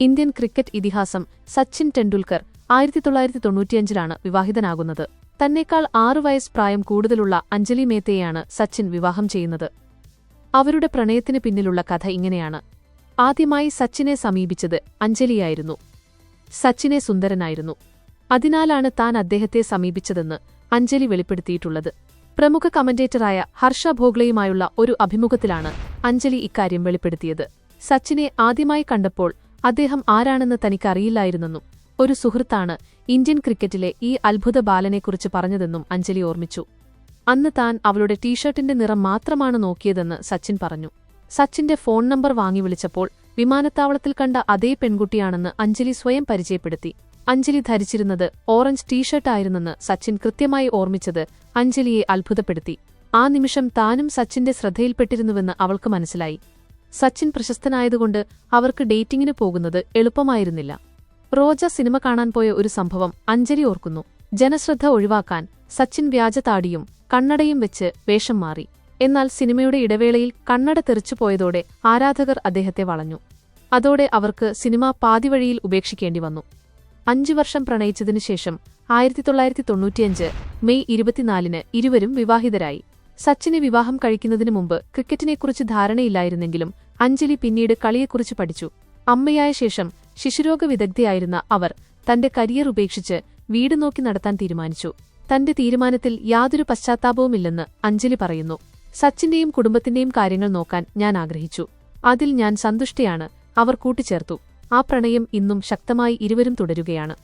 Indian cricket ഇതിഹാസം സച്ചിൻ ടെണ്ടുൽക്കർ ആയിരത്തി തൊള്ളായിരത്തി തൊണ്ണൂറ്റിയഞ്ചിലാണ് വിവാഹിതനാകുന്നത്. തന്നേക്കാൾ ആറു വയസ്സ് പ്രായം കൂടുതലുള്ള അഞ്ജലി മേത്തയെയാണ് സച്ചിൻ വിവാഹം ചെയ്യുന്നത്. അവരുടെ പ്രണയത്തിന് പിന്നിലുള്ള കഥ ഇങ്ങനെയാണ്. ആദ്യമായി സച്ചിനെ സമീപിച്ചത് അഞ്ജലിയായിരുന്നു. സച്ചിനെ സുന്ദരനായിരുന്നു. അതിനാലാണ് താൻ അദ്ദേഹത്തെ സമീപിച്ചതെന്ന് അഞ്ജലി വെളിപ്പെടുത്തിയിട്ടുള്ളത്. പ്രമുഖ കമന്റേറ്ററായ ഹർഷ ഭോഗ്ലയുമായുള്ള ഒരു അഭിമുഖത്തിലാണ് അഞ്ജലി ഇക്കാര്യം വെളിപ്പെടുത്തിയത്. സച്ചിനെ ആദ്യമായി കണ്ടപ്പോൾ അദ്ദേഹം ആരാണെന്ന് തനിക്കറിയില്ലായിരുന്നെന്നും ഒരു സുഹൃത്താണ് ഇന്ത്യൻ ക്രിക്കറ്റിലെ ഈ അത്ഭുത ബാലനെക്കുറിച്ച് പറഞ്ഞതെന്നും അഞ്ജലി ഓർമ്മിച്ചു. അന്ന് താൻ അവളുടെ ടീഷർട്ടിന്റെ നിറം മാത്രമാണ് നോക്കിയതെന്ന് സച്ചിൻ പറഞ്ഞു. സച്ചിന്റെ ഫോൺ നമ്പർ വാങ്ങി വിളിച്ചപ്പോൾ വിമാനത്താവളത്തിൽ കണ്ട അതേ പെൺകുട്ടിയാണെന്ന് അഞ്ജലി സ്വയം പരിചയപ്പെടുത്തി. അഞ്ജലി ധരിച്ചിരുന്നത് ഓറഞ്ച് ടീഷർട്ടായിരുന്നെന്ന് സച്ചിൻ കൃത്യമായി ഓർമ്മിച്ചത് അഞ്ജലിയെ അത്ഭുതപ്പെടുത്തി. ആ നിമിഷം താനും സച്ചിന്റെ ശ്രദ്ധയിൽപ്പെട്ടിരുന്നുവെന്ന് അവൾക്ക് മനസ്സിലായി. സച്ചിൻ പ്രശസ്തനായതുകൊണ്ട് അവർക്ക് ഡേറ്റിംഗിന് പോകുന്നത് എളുപ്പമായിരുന്നില്ല. റോജ സിനിമ കാണാൻ പോയ ഒരു സംഭവം അഞ്ജലി ഓർക്കുന്നു. ജനശ്രദ്ധ ഒഴിവാക്കാൻ സച്ചിൻ വ്യാജതാടിയും കണ്ണടയും വെച്ച് വേഷം മാറി. എന്നാൽ സിനിമയുടെ ഇടവേളയിൽ കണ്ണട തെറിച്ചുപോയതോടെ ആരാധകർ അദ്ദേഹത്തെ വളഞ്ഞു. അതോടെ അവർക്ക് സിനിമ പാതിവഴിയിൽ ഉപേക്ഷിക്കേണ്ടി വന്നു. അഞ്ചു വർഷം പ്രണയിച്ചതിനു ശേഷം ആയിരത്തി തൊള്ളായിരത്തി തൊണ്ണൂറ്റിയഞ്ച് മെയ് ഇരുപത്തിനാലിന് ഇരുവരും വിവാഹിതരായി. സച്ചിനെ വിവാഹം കഴിക്കുന്നതിനു മുമ്പ് ക്രിക്കറ്റിനെക്കുറിച്ച് ധാരണയില്ലായിരുന്നെങ്കിലും അഞ്ജലി പിന്നീട് കളിയെക്കുറിച്ച് പഠിച്ചു. അമ്മയായ ശേഷം ശിശുരോഗ വിദഗ്ധയായിരുന്ന അവർ തന്റെ കരിയർ ഉപേക്ഷിച്ച് വീട് നോക്കി നടത്താൻ തീരുമാനിച്ചു. തന്റെ തീരുമാനത്തിൽ യാതൊരു പശ്ചാത്താപവുമില്ലെന്ന് അഞ്ജലി പറയുന്നു. സച്ചിന്റെയും കുടുംബത്തിന്റെയും കാര്യങ്ങൾ നോക്കാൻ ഞാൻ ആഗ്രഹിച്ചു. അതിൽ ഞാൻ സന്തുഷ്ടയാണ്. അവർ കൂട്ടിച്ചേർത്തു. ആ പ്രണയം ഇന്നും ശക്തമായി ഇരുവരും തുടരുകയാണ്.